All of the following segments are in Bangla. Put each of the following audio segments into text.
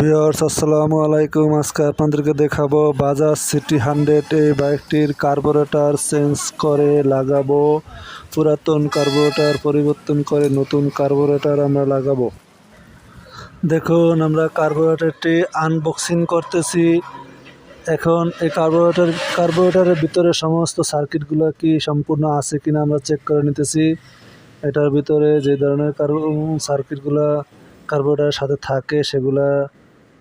ভিওর্স আসসালামু আলাইকুম। আজকে আপনাদেরকে দেখাবো বাজাজ সিটি হান্ড্রেড এই বাইকটির কার্বোরেটার চেঞ্জ করে লাগাবো। পুরাতন কার্বোরেটার পরিবর্তন করে নতুন কার্বোরেটার আমরা লাগাবো। দেখুন, আমরা কার্বোরেটরটি আনবক্সিং করতেছি। এখন এই কার্বোরেটর, কার্বোরেটারের ভিতরে সমস্ত সার্কিটগুলো কি সম্পূর্ণ আছে কিনা আমরা চেক করে নিতেছি। এটার ভিতরে যে ধরনের কার্বো সার্কিটগুলো কার্বোরেটরের সাথে থাকে, সেগুলা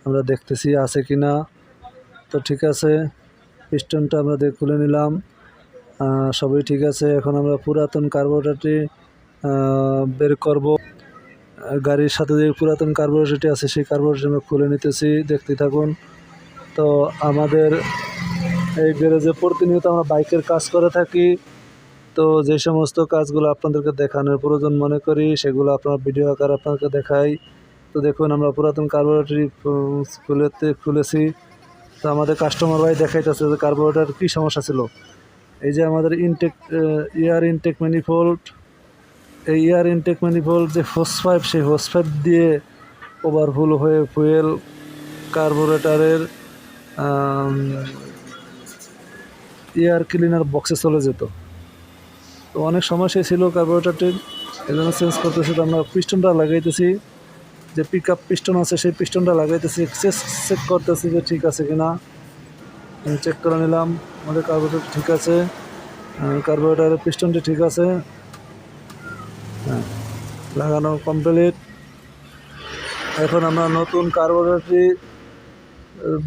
আমরা দেখতেছি, আছে কি না? তো ঠিক আছে পিস্টনটা আমরা দেখ খুলে নিলাম। সবই ঠিক আছে, এখন আমরা পুরাতন কার্বোরেটরটি বের করব। গাড়ির সাথে যে পুরাতন কার্বোরেটরটি আছে, সেই কার্বোরেটর আমরা খুলে নিতেছি, দেখতে থাকুন। তো আমাদের এই গ্যারেজে প্রতিনিয়ত আমরা বাইকের কাজ করে থাকি। তো যে সমস্ত কাজগুলো আপনাদেরকে দেখানোর প্রয়োজন মনে করি, সেগুলো আপনার ভিডিও আকার আপনাকে দেখাই। তো দেখুন, আমরা পুরাতন কার্বোরেটরি খুলেতে খুলেছি। তো আমাদের কাস্টমার ভাই দেখাইতেছে যে কার্বোরেটর কী সমস্যা ছিল। এই যে আমাদের ইনটেক এয়ার ইনটেক ম্যানিফোল্ড এই এয়ার ইনটেক ম্যানিফোল্ড যে হোস পাইপ সেই হোস পাইপ দিয়ে ওভারফুল হয়ে ফুয়েল কার্বোরেটারের এয়ার ক্লিনার বক্সে চলে যেত। তো অনেক সমস্যা ছিল কার্বোরেটরটির এই জন্য চেঞ্জ করতেছি। তো আমরা পিস্টনটা লাগাইতেছি। যে পিক আপ পিস্টন আছে, সেই পিস্টনটা লাগাইতেছি চেক চেক করতেছি যে ঠিক আছে কিনা। চেক করে নিলাম, আমাদের কার্বোরেটর ঠিক আছে। কার্বোরেটরের পিস্টনটি ঠিক আছে। হ্যাঁ লাগানো কমপ্লিট এখন আমরা নতুন কার্বোরেটরি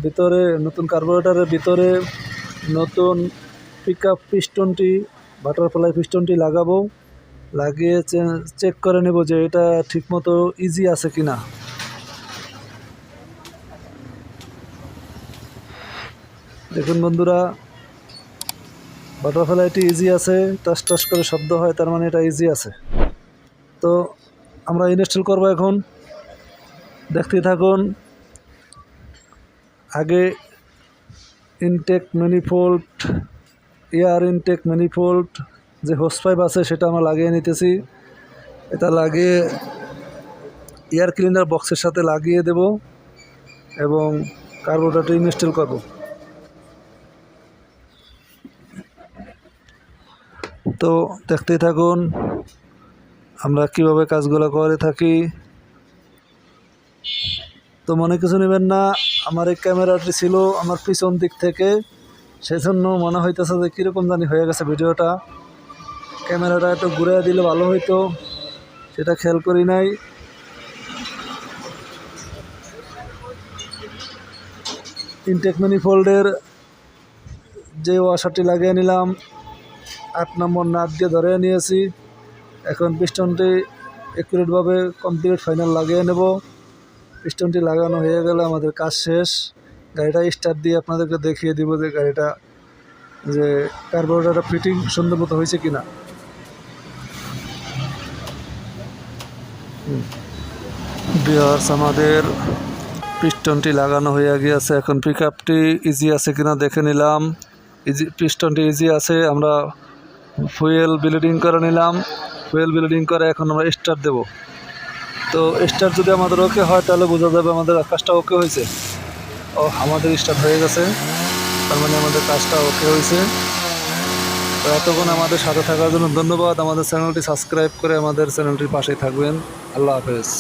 ভিতরে, নতুন কার্বোরেটারের ভিতরে নতুন পিক আপ পিস্টনটি বাটারফ্লাই পিস্টনটি লাগাবো। লাগিয়ে চেক করে নেব যে এটা ঠিকমতো ইজি আছে কি না দেখুন বন্ধুরা বাটারফ্লাইটি ইজি আছে টাস টাস করে শব্দ হয়, তার মানে এটা ইজি আছে। তো আমরা ইনস্টল করব এখন। দেখতে থাকুন, আগে intake manifold air intake manifold যে হোস পাইপ আছে সেটা আমরা লাগিয়ে নিতেছি। এটা লাগিয়ে এয়ার ক্লিনার বক্সের সাথে লাগিয়ে দেব এবং কার্বোরেটরটি ইনস্টল করব। তো দেখতেই থাকুন, আমরা কীভাবে কাজগুলো করে থাকি। তো মনে কিছু নেবেন না, আমার এই ক্যামেরাটি ছিল আমার পিছন দিক থেকে, সেজন্য মনে হইতেছে যে কীরকম জানি হয়ে গেছে ভিডিওটা। ক্যামেরাটা একটু ঘুরে দিলে ভালো হইতো, সেটা খেয়াল করি নাই। ইনটেক ফোল্ডের যে ওয়াশারটি লাগিয়ে নিলাম, আট নম্বর নাট দিয়ে ধরে নিয়েছি। এখন পিস্টনটি একুরেটভাবে কমপ্লিট ফাইনাল লাগিয়ে নেব। পিস্টনটি লাগানো হয়ে গেলে আমাদের কাজ শেষ। গাড়িটা স্টার্ট দিয়ে আপনাদেরকে দেখিয়ে দিব যে গাড়িটা, যে কার্বোরেটারটা ফিটিং সুন্দর মতো হয়েছে কিনা। বিয়ার্স আমাদের পিস্টনটি লাগানো হয়ে গিয়েছে। এখন পিক আপটি ইজি আছে কিনা দেখে নিলাম। ইজি পিস্টনটি ইজি আছে, আমরা ফুয়েল বিল্ডিং করে নিলাম। ফুয়েল বিল্ডিং করে এখন আমরা স্টার দেব। তো স্টার যদি আমাদের ওকে হয়, তাহলে বোঝা যাবে আমাদের কাজটা ওকে হয়েছে। ও, আমাদের স্টার্ট হয়ে গেছে। তার মানে আমাদের কাজটা ওকে হয়েছে। তো এতক্ষণ আমাদের সাথে থাকার জন্য ধন্যবাদ। আমাদের চ্যানেলটি সাবস্ক্রাইব করে আমাদের চ্যানেলটির পাশেই থাকবেন। আল্লাহ হাফেজ।